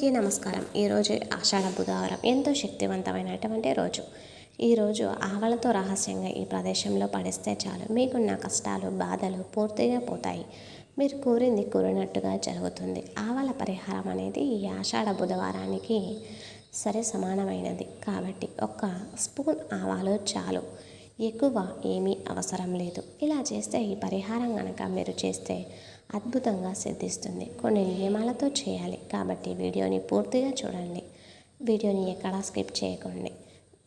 అందరికీ నమస్కారం. ఈరోజు ఆషాఢ బుధవారం. ఎంతో శక్తివంతమైనటువంటి రోజు. ఈరోజు ఆవలతో రహస్యంగా ఈ ప్రదేశంలో పడిస్తే చాలు. మీకున్న కష్టాలు బాధలు పూర్తిగా పోతాయి. మీరు కోరింది కోరినట్టుగా జరుగుతుంది. ఆవల పరిహారం అనేది ఈ ఆషాఢ బుధవారానికి సరే సమానమైనది. కాబట్టి ఒక స్పూన్ ఆవాలు చాలు. ఎక్కువ ఏమీ అవసరం లేదు. ఇలా చేస్తే ఈ పరిహారం కనుక మీరు చేస్తే అద్భుతంగా సిద్ధిస్తుంది. కొన్ని నియమాలతో చేయాలి. కాబట్టి వీడియోని పూర్తిగా చూడండి. వీడియోని ఎక్కడా స్కిప్ చేయకండి.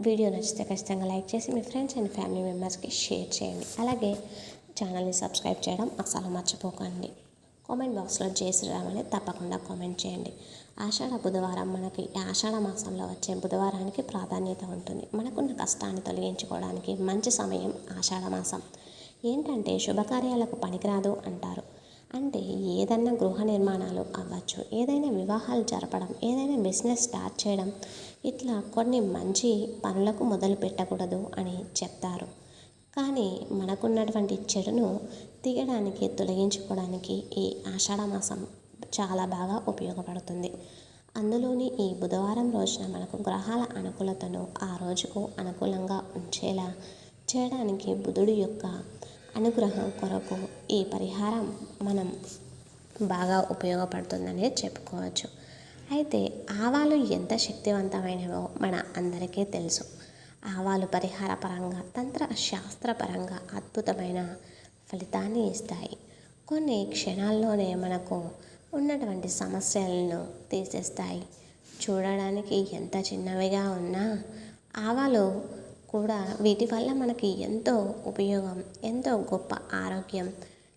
వీడియో నచ్చితే ఖచ్చితంగా లైక్ చేసి మీ ఫ్రెండ్స్ అండ్ ఫ్యామిలీ మెంబర్స్కి షేర్ చేయండి. అలాగే ఛానల్ని సబ్స్క్రైబ్ చేయడం అసలు మర్చిపోకండి. కామెంట్ బాక్స్లో జై శ్రీరామ్ తప్పకుండా కామెంట్ చేయండి. ఆషాఢ బుధవారం మనకి ఆషాఢ మాసంలో వచ్చే బుధవారానికి ప్రాధాన్యత ఉంటుంది. మనకున్న కష్టాన్ని తొలగించుకోవడానికి మంచి సమయం ఆషాఢ మాసం. ఏంటంటే శుభకార్యాలకు పనికిరాదు అంటారు. అంటే ఏదన్నా గృహ నిర్మాణాలు అవ్వచ్చు ఏదైనా వివాహాలు జరపడం ఏదైనా బిజినెస్ స్టార్ట్ చేయడం ఇట్లా కొన్ని మంచి పనులకు మొదలు పెట్టకూడదు అని చెప్తారు. కానీ మనకున్నటువంటి చెడును తీయడానికి తొలగించుకోవడానికి ఈ ఆషాఢ మాసం చాలా బాగా ఉపయోగపడుతుంది. అందులోని ఈ బుధవారం రోజున మనకు గ్రహాల అనుకూలతను ఆ రోజుకు అనుకూలంగా ఉంచేలా చేయడానికి బుధుడు యొక్క అనుగ్రహం కొరకు ఈ పరిహారం మనం బాగా ఉపయోగపడుతుందనే చెప్పుకోవచ్చు. అయితే ఆవాలు ఎంత శక్తివంతమైనవో మన అందరికీ తెలుసు. ఆవాలు పరిహార పరంగా తంత్ర శాస్త్రపరంగా అద్భుతమైన ఫలితాన్ని ఇస్తాయి. కొన్ని క్షణాల్లోనే మనకు ఉన్నటువంటి సమస్యలను తీసేస్తాయి చూడడానికి ఎంత చిన్నవిగా ఉన్నా ఆవాలు కూడా వీటి వల్ల మనకి ఎంతో ఉపయోగం ఎంతో గొప్ప ఆరోగ్యం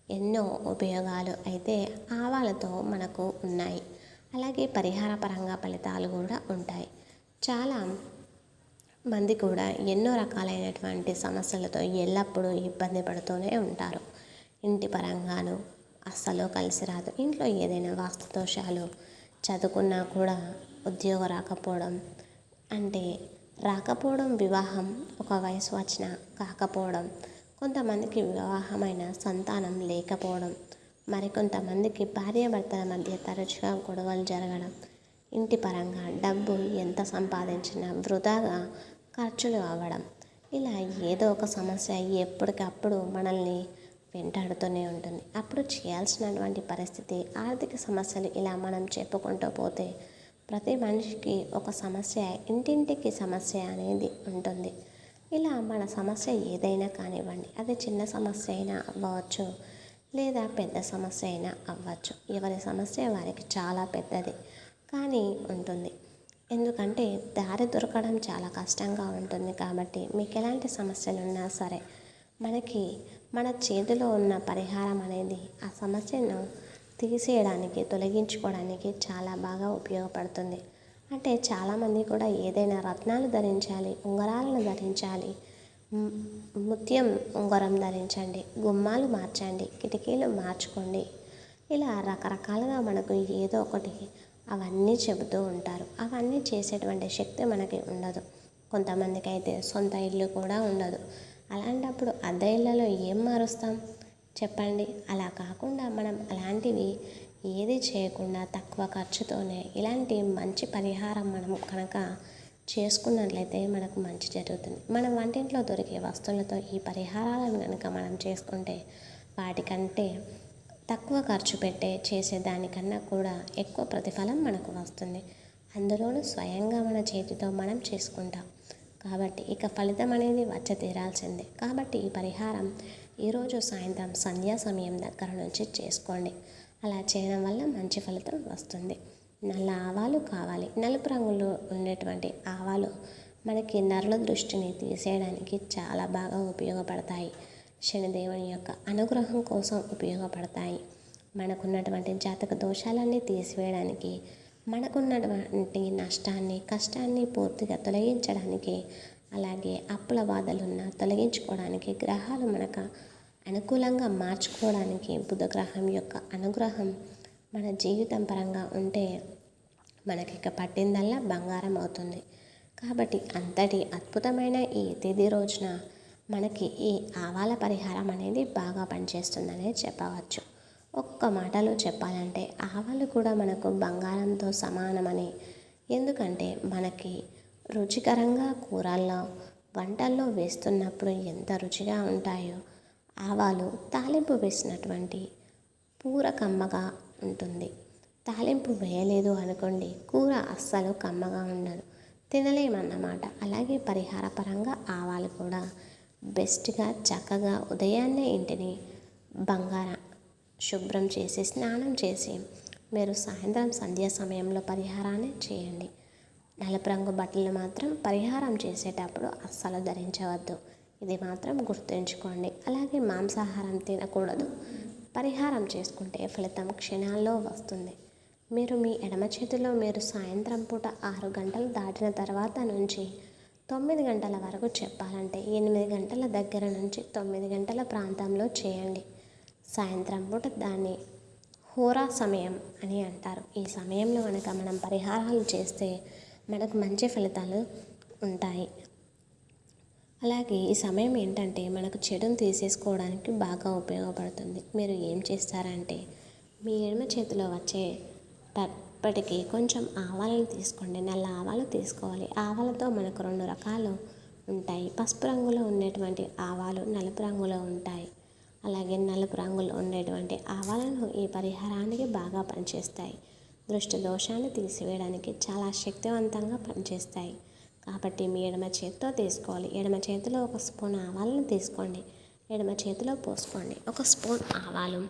ఎన్నో ఉపయోగాలు అయితే ఆవాలతో మనకు ఉన్నాయి. అలాగే పరిహార పరంగా ఫలితాలు కూడా ఉంటాయి. చాలా మంది కూడా ఎన్నో రకాలైనటువంటి సమస్యలతో ఎల్లప్పుడూ ఇబ్బంది పడుతూనే ఉంటారు. ఇంటి పరంగాను అస్సలు కలిసి రాదు. ఇంట్లో ఏదైనా వాస్తు దోషాలు చదువుకున్నా కూడా ఉద్యోగం రాకపోవడం అంటే రాకపోవడం వివాహం ఒక వయసు వచ్చిన కాకపోవడం కొంతమందికి వివాహమైన సంతానం లేకపోవడం మరికొంతమందికి భార్యాభర్తల మధ్య తరచుగా గొడవలు జరగడం ఇంటి పరంగా డబ్బు ఎంత సంపాదించినా వృధాగా ఖర్చులు అవ్వడం ఇలా ఏదో ఒక సమస్య ఎప్పటికప్పుడు మనల్ని వెంటాడుతూనే ఉంటుంది. అప్పుడు చేయాల్సినటువంటి పరిస్థితి ఆర్థిక సమస్యలు ఇలా మనం చెప్పుకుంటూ పోతే ప్రతి మనిషికి ఒక సమస్య ఇంటింటికి సమస్య అనేది ఉంటుంది. ఇలా మన సమస్య ఏదైనా కానివ్వండి అది చిన్న సమస్య అయినా అవ్వచ్చు లేదా పెద్ద సమస్య అయినా అవ్వచ్చు. ఎవరి సమస్య వారికి చాలా పెద్దది కానీ ఉంటుంది. ఎందుకంటే దారి దొరకడం చాలా కష్టంగా ఉంటుంది కాబట్టి మీకు ఎలాంటి సమస్యలు ఉన్నా సరే మనకి మన చేతిలో ఉన్న పరిహారం అనేది ఆ సమస్యను తీసేయడానికి తొలగించుకోవడానికి చాలా బాగా ఉపయోగపడుతుంది. అంటే చాలామంది కూడా ఏదైనా రత్నాలు ధరించాలి ఉంగరాలను ధరించాలి ముత్యం ఉంగరం ధరించండి గుమ్మాలు మార్చండి కిటికీలు మార్చుకోండి. ఇలా రకరకాలుగా మనకు ఏదో ఒకటి అవన్నీ చెబుతూ ఉంటారు. అవన్నీ చేసేటువంటి శక్తి మనకి ఉండదు. కొంతమందికి అయితే సొంత ఇల్లు కూడా ఉండదు. అలాంటప్పుడు అద్దె ఇళ్ళలో ఏం మారుస్తాం? చెప్పండి. అలా కాకుండా మనం అలాంటివి ఏది చేయకుండా తక్కువ ఖర్చుతోనే ఇలాంటి మంచి పరిహారం మనం కనుక చేసుకున్నట్లయితే మనకు మంచి జరుగుతుంది. మనం వంటింట్లో దొరికే వస్తువులతో ఈ పరిహారాలను కనుక మనం చేసుకుంటే వాటికంటే తక్కువ ఖర్చు పెట్టే చేసేదానికన్నా కూడా ఎక్కువ ప్రతిఫలం మనకు వస్తుంది. అందులోనూ స్వయంగా మన చేతితో మనం చేసుకుంటాం. కాబట్టి ఇక ఫలితం అనేది వచ్చ తీరాల్సిందే. కాబట్టి ఈ పరిహారం ఈరోజు సాయంత్రం సంధ్యా సమయం దగ్గర నుంచి చేసుకోండి. అలా చేయడం వల్ల మంచి ఫలితం వస్తుంది. నల్ల ఆవాలు కావాలి. నలుపు రంగులో ఉండేటువంటి ఆవాలు మనకి నరుల దృష్టిని తీసేయడానికి చాలా బాగా ఉపయోగపడతాయి. శనిదేవుని యొక్క అనుగ్రహం కోసం ఉపయోగపడతాయి. మనకున్నటువంటి జాతక దోషాలన్నీ తీసివేయడానికి మనకున్నటువంటి నష్టాన్ని కష్టాన్ని పూర్తిగా తొలగించడానికి అలాగే అప్పుల బాధలున్న తొలగించుకోవడానికి గ్రహాలు మనకు అనుకూలంగా మార్చుకోవడానికి బుధగ్రహం యొక్క అనుగ్రహం మన జీవితం పరంగా ఉంటే మనకి ఇక పట్టిందల్లా బంగారం అవుతుంది. కాబట్టి అంతటి అద్భుతమైన ఈ తిథి రోజున మనకి ఈ ఆవాల పరిహారం అనేది బాగా పనిచేస్తుందనే చెప్పవచ్చు. ఒక్క మాటలో చెప్పాలంటే ఆవాలు కూడా మనకు బంగారంతో సమానమని. ఎందుకంటే మనకి రుచికరంగా కూరల్లో వంటల్లో వేస్తున్నప్పుడు ఎంత రుచిగా ఉంటాయో ఆవాలు తాలింపు వేసినటువంటి కూర కమ్మగా ఉంటుంది. తాలింపు వేయలేదు అనుకోండి కూర అస్సలు కమ్మగా ఉండదు. తినలేమన్నమాట. అలాగే పరిహార పరంగా ఆవాలు కూడా బెస్ట్గా చక్కగా ఉదయాన్నే ఇంటిని బంగార శుభ్రం చేసి స్నానం చేసి మీరు సాయంత్రం సంధ్యా సమయంలో పరిహారాన్ని చేయండి. నలుపు రంగు బట్టలు మాత్రం పరిహారం చేసేటప్పుడు అస్సలు ధరించవద్దు. ఇది మాత్రం గుర్తుంచుకోండి. అలాగే మాంసాహారం తినకూడదు. పరిహారం చేసుకుంటే ఫలితం క్షణాల్లో వస్తుంది. మీరు మీ ఎడమ చేతిలో మీరు సాయంత్రం పూట ఆరు గంటలు దాటిన తర్వాత నుంచి తొమ్మిది గంటల వరకు చెప్పాలంటే ఎనిమిది గంటల దగ్గర నుంచి తొమ్మిది గంటల ప్రాంతంలో చేయండి. సాయంత్రం పూట దాన్ని హోరా సమయం అని అంటారు. ఈ సమయంలో కనుక మనం పరిహారాలు చేస్తే మనకు మంచి ఫలితాలు ఉంటాయి. అలాగే ఈ సమయం ఏంటంటే మనకు చెడును తీసేసుకోవడానికి బాగా ఉపయోగపడుతుంది. మీరు ఏం చేస్తారంటే మీ ఎడమ చేతిలో వచ్చే పప్పటికి కొంచెం ఆవాలను తీసుకోండి. నల్ల ఆవాలు తీసుకోవాలి. ఆవాలతో మనకు రెండు రకాలు ఉంటాయి. పసుపు రంగులో ఉండేటువంటి ఆవాలు నలుపు రంగులో ఉంటాయి. అలాగే నలుపు రంగులో ఉండేటువంటి ఆవాలను ఈ పరిహారానికి బాగా పనిచేస్తాయి. దృష్టి దోషాన్ని తీసివేయడానికి చాలా శక్తివంతంగా పనిచేస్తాయి. కాబట్టి మీ ఎడమ చేతితో తీసుకోవాలి. ఎడమ చేతిలో ఒక స్పూన్ ఆవాలను తీసుకోండి. ఎడమ చేతిలో పోసుకోండి. ఒక స్పూన్ ఆవాలు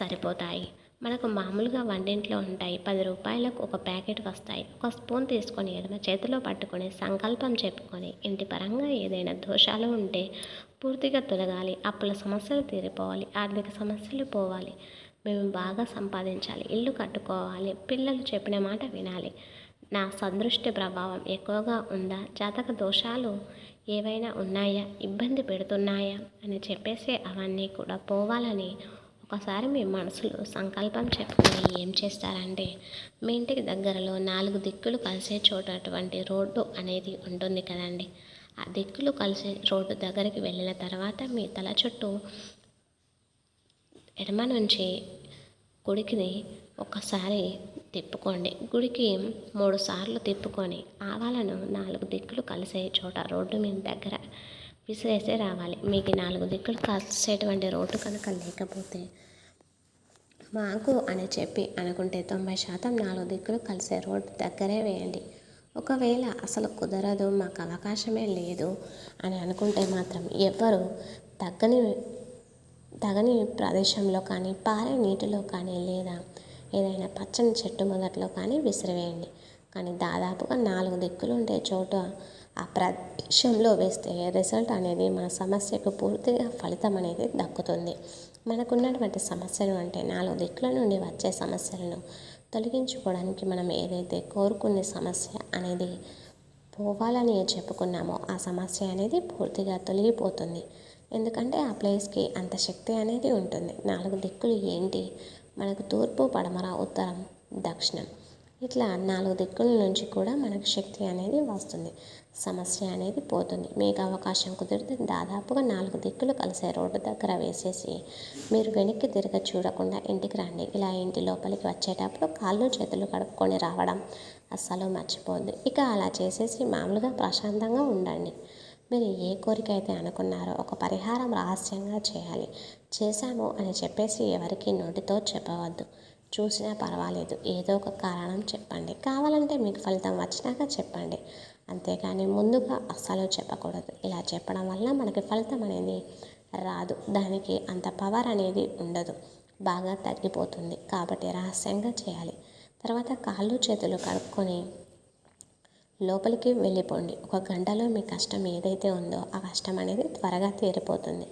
సరిపోతాయి. మనకు మామూలుగా వంటింట్లో ఉంటాయి. పది రూపాయలకు ఒక ప్యాకెట్ వస్తాయి. ఒక స్పూన్ తీసుకొని ఎడమ చేతిలో పట్టుకొని సంకల్పం చెప్పుకొని ఇంటి పరంగా ఏదైనా దోషాలు ఉంటే పూర్తిగా తొలగాలి. అప్పుల సమస్యలు తీరిపోవాలి. ఆర్థిక సమస్యలు పోవాలి. మేము బాగా సంపాదించాలి. ఇల్లు కట్టుకోవాలి. పిల్లలు చెప్పిన మాట వినాలి. నా సందృష్టి ప్రభావం ఎక్కువగా ఉందా? జాతక దోషాలు ఏవైనా ఉన్నాయా? ఇబ్బంది పెడుతున్నాయా? అని చెప్పేసి అవన్నీ కూడా పోవాలని ఒకసారి మీ మనసులో సంకల్పం చెప్పుకొని ఏం చేస్తారంటే మీ ఇంటికి దగ్గరలో నాలుగు దిక్కులు కలిసే చోటటువంటి రోడ్డు అనేది ఉంటుంది కదండి. ఆ దిక్కులు కలిసే రోడ్డు దగ్గరికి వెళ్ళిన తర్వాత మీ తల చుట్టూ ఎడమ నుంచి కుడికిని ఒకసారి తిప్పుకోండి. గుడికి మూడు సార్లు తిప్పుకొని ఆవాలను నాలుగు దిక్కులు కలిసే చోట రోడ్డు మీద దగ్గర విసిరేసే రావాలి. మీకు నాలుగు దిక్కులు కలిసేటువంటి రోడ్డు కనుక లేకపోతే మాకు అని చెప్పి అనుకుంటే తొంభై శాతం నాలుగు దిక్కులు కలిసే రోడ్డు దగ్గరే వేయండి. ఒకవేళ అసలు కుదరదు మాకు అవకాశమే లేదు అని అనుకుంటే మాత్రం ఎవ్వరు తగ్గని తగని ప్రదేశంలో కానీ పారే నీటిలో కానీ లేదా ఏదైనా పచ్చని చెట్టు మొదట్లో కానీ విసిరివేయండి. కానీ దాదాపుగా నాలుగు దిక్కులు ఉండే చోట ఆ ప్రదేశంలో వేస్తే రిజల్ట్ అనేది మన సమస్యకు పూర్తిగా ఫలితం అనేది దక్కుతుంది. మనకున్నటువంటి సమస్యలు అంటే నాలుగు దిక్కుల నుండి వచ్చే సమస్యలను తొలగించుకోవడానికి మనం ఏదైతే కోరుకునే సమస్య అనేది పోవాలని చెప్పుకున్నామో ఆ సమస్య అనేది పూర్తిగా తొలగిపోతుంది. ఎందుకంటే ఆ ప్లేస్కి అంత శక్తి అనేది ఉంటుంది. నాలుగు దిక్కులు ఏంటి? మనకు తూర్పు పడమర ఉత్తరం దక్షిణం. ఇట్లా నాలుగు దిక్కుల నుంచి కూడా మనకు శక్తి అనేది వస్తుంది. సమస్య అనేది పోతుంది. మీకు అవకాశం కుదిరితే దాదాపుగా నాలుగు దిక్కులు కలిసే రోడ్డు దగ్గర వేసేసి మీరు వెనక్కి తిరగ చూడకుండా ఇంటికి రండి. ఇలా ఇంటి లోపలికి వచ్చేటప్పుడు కాళ్ళు చేతులు కడుక్కొని రావడం అస్సలు మర్చిపోద్దు ఇక అలా చేసేసి మామూలుగా ప్రశాంతంగా ఉండండి. మీరు ఏ కోరిక అయితే అనుకున్నారో ఒక పరిహారం రహస్యంగా చేయాలి. చేశాము అని చెప్పేసి ఎవరికి నోటితో చెప్పవద్దు. చూసినా పర్వాలేదు. ఏదో ఒక కారణం చెప్పండి. కావాలంటే మీకు ఫలితం వచ్చినాక చెప్పండి. అంతేకాని ముందుగా అస్సలు చెప్పకూడదు. ఇలా చెప్పడం వల్ల మనకి ఫలితం అనేది రాదు. దానికి అంత పవర్ అనేది ఉండదు. బాగా తగ్గిపోతుంది. కాబట్టి రహస్యంగా చేయాలి. తర్వాత కాళ్ళు చేతులు కడుక్కొని లోపలికి వెళ్ళిపోండి. ఒక గంటలో మీ కష్టం ఏదైతే ఉందో ఆ కష్టం అనేది త్వరగా తీరిపోతుంది.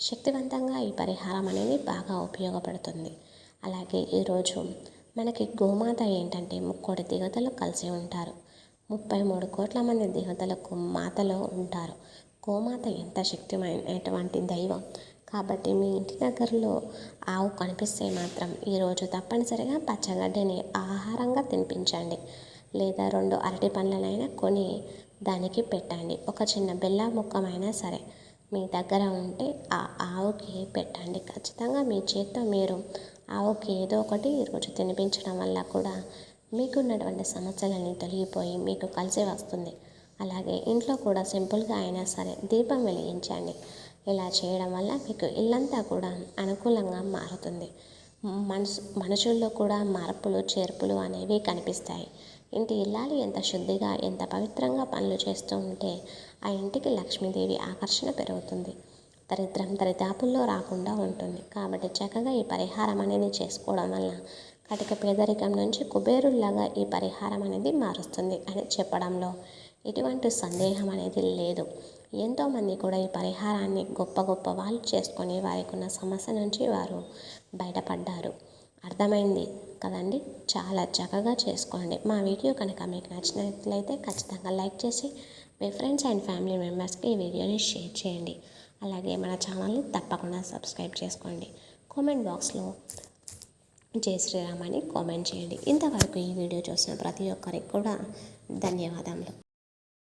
శక్తివంతంగా ఈ పరిహారం అనేది బాగా ఉపయోగపడుతుంది. అలాగే ఈరోజు మనకి గోమాత ఏంటంటే ముక్కోటి దేవతలు కలిసి ఉంటారు. ముప్పై మూడు కోట్ల మంది దేవతలకు మాతలో ఉంటారు. గోమాత ఎంత శక్తిమైనటువంటి దైవం. కాబట్టి మీ ఇంటి దగ్గరలో ఆవు కనిపిస్తే మాత్రం ఈరోజు తప్పనిసరిగా పచ్చగడ్డిని ఆహారంగా తినిపించండి. లేదా రెండు అరటి పండ్లనైనా కొని దానికి పెట్టండి. ఒక చిన్న బెల్ల ముక్కమైనా సరే మీ దగ్గర ఉంటే ఆ ఆవుకి పెట్టండి. ఖచ్చితంగా మీ చేత్తో మీరు ఆవుకి ఏదో ఒకటి రోజు తినిపించడం వల్ల కూడా మీకున్నటువంటి సమస్యలన్నీ తొలగిపోయి మీకు కలిసి వస్తుంది. అలాగే ఇంట్లో కూడా సింపుల్గా అయినా సరే దీపం వెలిగించండి. ఇలా చేయడం వల్ల మీకు ఇల్లంతా కూడా అనుకూలంగా మారుతుంది. మనసు మనుషుల్లో కూడా మార్పులు చేర్పులు అనేవి కనిపిస్తాయి. ఇంటి ఇల్లాలు ఎంత శుద్ధిగా ఎంత పవిత్రంగా పనులు చేస్తూ ఉంటే ఆ ఇంటికి లక్ష్మీదేవి ఆకర్షణ పెరుగుతుంది. దరిద్రం దరిదాపుల్లో రాకుండా ఉంటుంది. కాబట్టి చక్కగా ఈ పరిహారం అనేది చేసుకోవడం వల్ల కటిక పేదరికం నుంచి కుబేరుల్లాగా ఈ పరిహారం అనేది మారుస్తుంది అని చెప్పడంలో ఎటువంటి సందేహం అనేది లేదు. ఎంతోమంది కూడా ఈ పరిహారాన్ని గొప్ప గొప్ప వాళ్ళు చేసుకొని వారికి ఉన్న సమస్య నుంచి వారు బయటపడ్డారు. అర్థమైంది? కదండి? చాలా చక్కగా చేసుకోండి. మా వీడియో కనుక మీకు నచ్చినట్లయితే ఖచ్చితంగా లైక్ చేసి మీ ఫ్రెండ్స్ అండ్ ఫ్యామిలీ మెంబర్స్కి ఈ వీడియోని షేర్ చేయండి. అలాగే మన ఛానల్ని తప్పకుండా సబ్స్క్రైబ్ చేసుకోండి. కామెంట్ బాక్స్లో జై శ్రీరామ్ అని కామెంట్ చేయండి. ఇంతవరకు ఈ వీడియో చూసిన ప్రతి ఒక్కరికి కూడా ధన్యవాదములు.